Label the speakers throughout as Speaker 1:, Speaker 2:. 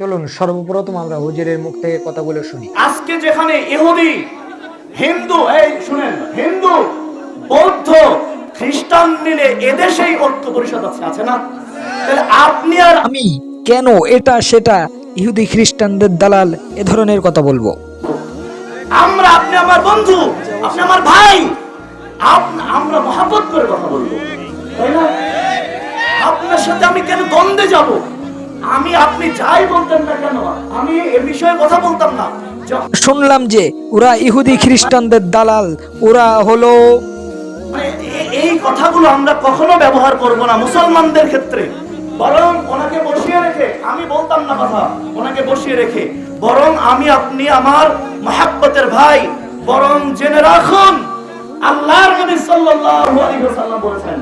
Speaker 1: চলুন সর্বপ্রথম আমরা হুজুরের মুখ থেকে কথাগুলো শুনি।
Speaker 2: আজকে যেখানে ইহুদি হিন্দু এই শুনেন হিন্দু বৌদ্ধ খ্রিস্টান মিলে এদেশেই ঐক্য পরিষদ আছে আছে না? তাহলে আপনি আর
Speaker 1: আমি কেন এটা সেটা ইহুদি খ্রিস্টানদের দালাল এ ধরনের কথা বলব?
Speaker 2: আমরা আপনি আমার বন্ধু আপনি আমার ভাই আমরা মহাপত করে কথা বলব তাই না? আপনার সাথে আমি কেন দ্বন্দ্বে যাব? আমি আপনি যাই বলতেন না কেন? আমি এ বিষয়ে কথা বলতাম না।
Speaker 1: শুনলাম যে ওরা ইহুদি খ্রিস্টানদের দালাল ওরা হলো
Speaker 2: মানে এই কথাগুলো আমরা কখনো ব্যবহার করব না মুসলমানদের ক্ষেত্রে। বরং ওনাকে বসিয়ে রেখে আমি বলতাম না কথা ওনাকে বসিয়ে রেখে। বরং আমি আপনি আমার মহাব্বতের ভাই বরং জেনে রাখুন আল্লাহর নবী সাল্লাল্লাহু আলাইহি ওয়াসাল্লাম বলেছেন।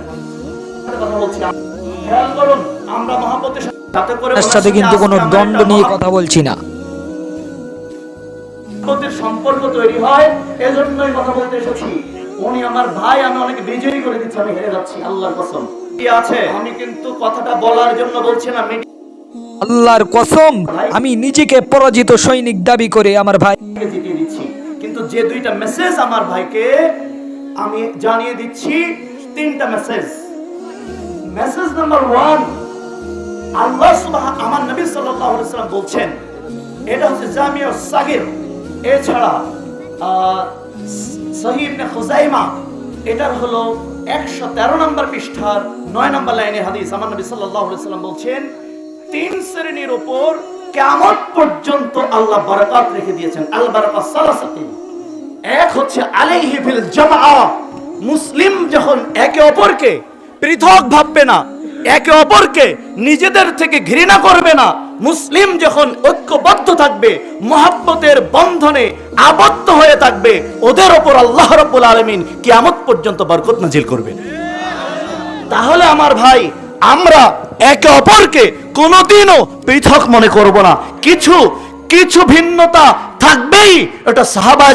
Speaker 2: কথা বলছি খেয়াল করুন আমরা মহাব্বতের সাথে করে
Speaker 1: সাথে কিন্তু কোনো দ্বন্দ্ব নিয়ে কথা বলছি না।
Speaker 2: সম্পর্ক তৈরি হয় এজন্যই কথা বলতে এসেছি। উনি আমার ভাই আমি অনেক বিজয়ী করে দিচ্ছি আমি হেরে যাচ্ছি আল্লাহর কসম। আছে? আমি কিন্তু কথাটা বলার জন্য বলছি না
Speaker 1: আল্লাহর কসম আমি নিজেকে পরাজিত সৈনিক দাবি করে আমার ভাই
Speaker 2: জিতিয়ে দিচ্ছি? কিন্তু যে দুইটা মেসেজ আমার ভাইকে আমি জানিয়ে দিচ্ছি তিনটা মেসেজ মেসেজ নাম্বার ওয়ান আল্লাহ সুবাহ আমার নবী আলাইহি সাল্লাম বলছেন, এটা হচ্ছে জামিয়া সাগির। এছাড়া ইবনে খুজাইমা, এটার হলো একশো তেরো নম্বর পৃষ্ঠার নয় নম্বর লাইনে হাদিস। আমার নবী আলাইহি সাল্লাম বলছেন, তিন শ্রেণির উপর কিয়ামত পর্যন্ত আল্লাহ বারাকাত রেখে দিয়েছেন। আল বারাকাত সালাসাতিন এক হচ্ছে আলাইহি ফিল জামআ। মুসলিম যখন একে অপরকে পৃথক ভাববে না একে অপরকে নিজেদের থেকে ঘৃণা করবে না। মুসলিম যখন ঐক্যবদ্ধ থাকবে, মহাব্বতের বন্ধনে আবদ্ধ হয়ে থাকবে, ওদের ওপর আল্লাহ রাব্বুল আলামিন কিয়ামত পর্যন্ত বরকত নাজিল করবেন তাহলে আমার ভাই, আমরা একে অপরকে কোনোদিনও পৃথক মনে করব না। কিছু কিছু ভিন্নতা থাকবেই। এটা সাহাবা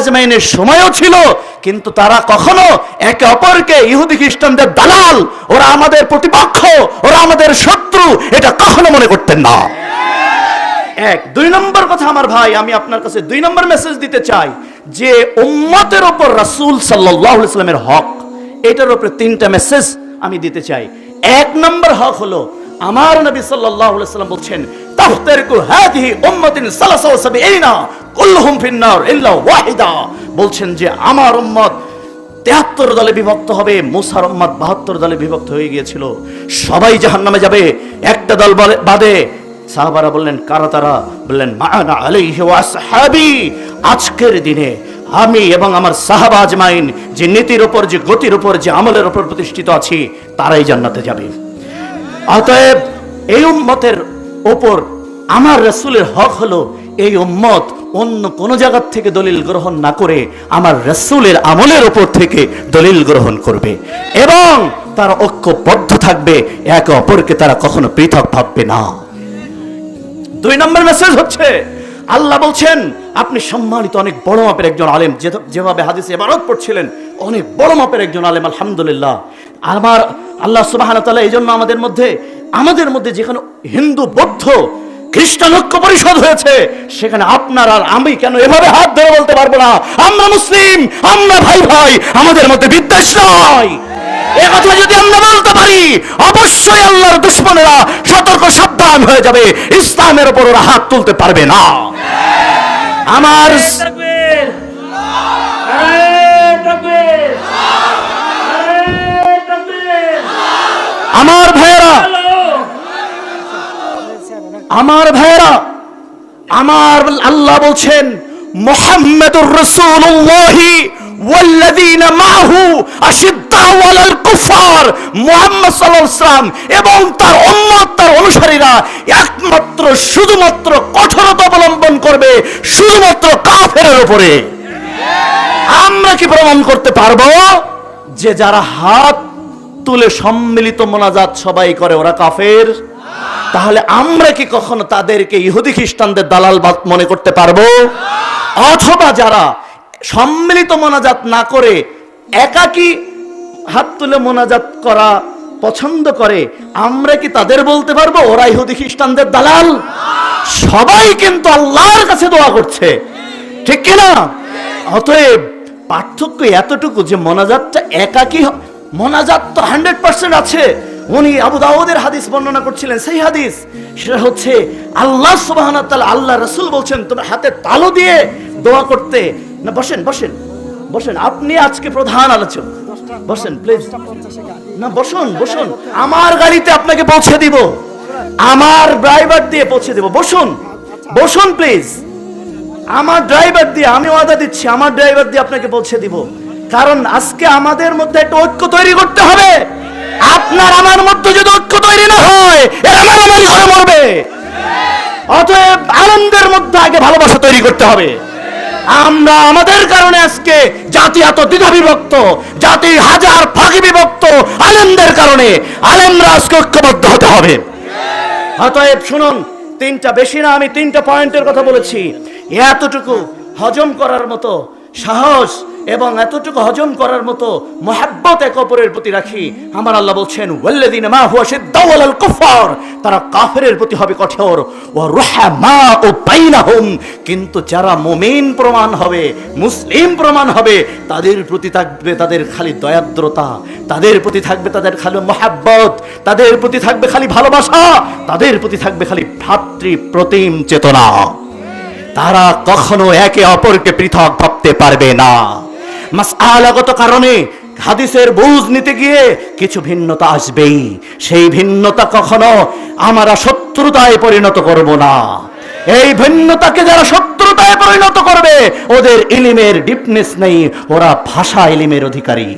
Speaker 2: সময়ও ছিল, কিন্তু তারা কখনো একে অপরকে ইহুদি খ্রিস্টানদের দালাল, ওরা আমাদের প্রতিপক্ষ, ওরা আমাদের শত্রু, এটা কখনো মনে করতেন না। এক, দুই নম্বর কথা আমার ভাই, আমি আপনার কাছে দুই নম্বর মেসেজ দিতে চাই, যে উম্মতের ওপর রাসূল সাল্লাল্লাহু আলাইহি সাল্লামের হক, এটার উপরে তিনটা মেসেজ আমি দিতে চাই। এক নম্বর হক হলো, আমার নবী আলাইহি সাল্লাম বলছেন তাফতারিকু হাদিহি উম্মাতিন সালাসা ওয়া সাবিঈনা কুল্লুহুম ফিন্নার ইল্লা ওয়াহিদা। বলছেন যে আমার উম্মত তেহাত্তর দলে বিভক্ত হবে, মুসার উম্মত বাহাত্তর দলে বিভক্ত হয়ে গিয়েছিল। সবাই জাহান্নামে যাবে। একটা দল বাদে সাহাবারা বললেন, কারা তারা? বললেন, মাআনা আলাইহি ওয়াসহাবি আজকের দিনে আমি এবং আমার সাহাবা আজমাইন যে নীতির উপর, যে গতির উপর, যে আমলের উপর প্রতিষ্ঠিত আছি, তারাই জান্নাতে যাবে। অতএব এই উম্মতের ওপর আমার রাসূলের হক হলো এই উম্মত অন্য কোন জায়গার থেকে দলিল গ্রহণ না করে আমার রাসূলের আমলের ওপর থেকে দলিল গ্রহণ করবে এবং তারা ঐক্যবদ্ধ থাকবে, একে অপরকে তারা কখনো পৃথক ভাববে না। দুই নম্বর মেসেজ হচ্ছে, আল্লাহ বলছেন, আপনি সম্মানিত অনেক বড় মাপের একজন আলেম যেভাবে হাদিসে এবারত পড়ছিলেন, অনেক বড় মাপের একজন আলেম, আলহামদুলিল্লাহ। আমার আল্লাহ সুবাহ এই জন্য আমাদের মধ্যে আমাদের মধ্যে যেখানে হিন্দু বৌদ্ধ খ্রিস্টান ঐক্য পরিষদ হয়েছে, সেখানে আপনার আর আমি কেন এভাবে হাত ধরে বলতে পারব না? আমরা মুসলিম, আমরা ভাই ভাই, আমাদের মধ্যে বিদ্বেষ নয় কথা যদি আমরা বলতে পারি, অবশ্যই আল্লাহর দুশ্মনেরা সতর্ক, সাবধান হয়ে যাবে। ইসলামের উপর ওরা হাত তুলতে পারবে না। আমার আমার ভাইয়েরা আমার ভাইয়েরা, আমার আল্লাহ বলছেন, মোহাম্মদুর আলাইহি এবং তার তার অনুসারীরা একমাত্র, শুধুমাত্র কঠোরতা অবলম্বন করবে, শুধুমাত্র আমরা কি প্রমাণ করতে পারব? যে যারা হাত তুলে সম্মিলিত মোনাজাত সবাই করে, ওরা কাফের? তাহলে আমরা কি কখনো তাদেরকে ইহুদি খ্রিস্টানদের দালাল মনে করতে পারব? অথবা যারা সম্মিলিত মোনাজাত না করে একাকী হাত তুলে মোনাজাত করা পছন্দ করে, আমরা কি তাদের বলতে পারব, ওরা ইহুদি খ্রিস্টানদের দালাল? সবাই কিন্তু আল্লাহর কাছে দোয়া করছে। ঠিক কিনা অতএব পার্থক্য এতটুকু যে মোনাজাতটা একাকি মোনাজাত তো হান্ড্রেড পার্সেন্ট আছে উনি আবু দাউদের হাদিস বর্ণনা করছিলেন। সেই হাদিস, সেটা হচ্ছে আল্লাহ সুবাহ আল্লাহ রসুল বলছেন, তোমার হাতে তালো দিয়ে দোয়া করতে না, বসেন বসেন বসেন, আপনি আজকে প্রধান আলোচক। বসেন প্লিজ না, বসুন বসুন, আমার গাড়িতে আপনাকে পৌঁছে দিব। আমার ড্রাইভার দিয়ে পৌঁছে দেব। বসুন বসুন প্লিজ আমার ড্রাইভার দিয়ে, আমি ওয়াদা দিচ্ছি, আমার ড্রাইভার দিয়ে আপনাকে পৌঁছে দিব। কারণ আজকে আমাদের মধ্যে একটা ঐক্য তৈরি করতে হবে। আপনার আমার মধ্যে যদি ঐক্য তৈরি না হয়, এরা মারামারি করে মরবে। অতএব আনন্দের মধ্যে আগে ভালোবাসা তৈরি করতে হবে। আমরা আমাদের কারণে আজকে জাতি এত দ্বিধা বিভক্ত জাতি হাজার ফাঁকি বিভক্ত আলেমদের কারণে। আলেমরা আজকে ঐক্যবদ্ধ হতে হবে। অতএব শুনুন, তিনটা বেশি না, আমি তিনটা পয়েন্টের কথা বলেছি। এতটুকু হজম করার মতো সাহস এবং এতটুকু হজম করার মতো মহাব্বত এক অপরের প্রতি রাখি। আমার আল্লাহ বলছেন, ওয়াল্লাযিনা মা হুয়া শিদ্দাউ আলাল কুফার তারা কাফেরের প্রতি হবে কঠোর। ও রুহামা ও বাইনাহুম। কিন্তু যারা মুমিন প্রমাণ হবে, মুসলিম প্রমাণ হবে, তাদের প্রতি থাকবে তাদের খালি দয়াদ্রতা, তাদের প্রতি থাকবে তাদের খালি মহাব্বত, তাদের প্রতি থাকবে খালি ভালোবাসা, তাদের প্রতি থাকবে খালি ভ্রাতৃ প্রতিম চেতনা। তারা কখনো একে অপরকে পৃথক ভাবতে পারবে না। মাসআলাগত কারণে হাদিসের বুঝ নিতে গিয়ে কিছু ভিন্নতা আসবেই। সেই ভিন্নতা কখনো আমরা শত্রুতায় পরিণত করব না। এই ভিন্নতাকে যারা শত্রুতায় পরিণত করবে, ওদের ইলিমের ডিপনেস নেই, ওরা ভাষা ইলিমের অধিকারী।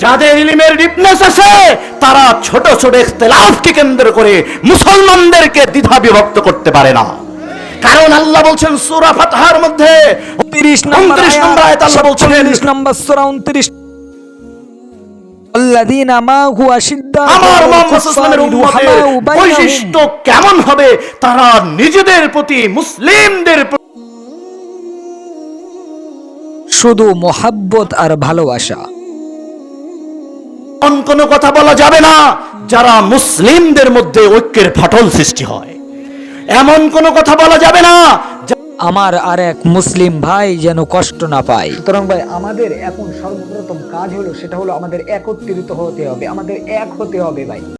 Speaker 2: যাদের ইলিমের ডিপনেস আছে, তারা ছোট ছোট ইখতিলাফকে কেন্দ্র করে মুসলমানদেরকে দ্বিধা বিভক্ত করতে পারে না। কারণ আল্লাহ বলছেন সুরা ফাতহার মধ্যে
Speaker 1: নম্বর
Speaker 2: আয়াত আল্লাহ বলছেন
Speaker 1: নম্বর সূরা 29
Speaker 2: বৈশিষ্ট্য কেমন হবে? তারা নিজেদের প্রতি মুসলিমদের
Speaker 1: শুধু মোহাব্বত আর ভালোবাসা।
Speaker 2: কোন কথা বলা যাবে না যারা মুসলিমদের মধ্যে ঐক্যের ফাটল সৃষ্টি হয়। এমন কোনো কথা বলা যাবে না।
Speaker 1: আমার আর এক মুসলিম ভাই যেন কষ্ট না পায়।
Speaker 3: সুতরাং ভাই আমাদের এখন সর্বপ্রথম কাজ হলো সেটা হলো আমাদের একত্রিত হতে হবে আমাদের এক হতে হবে ভাই।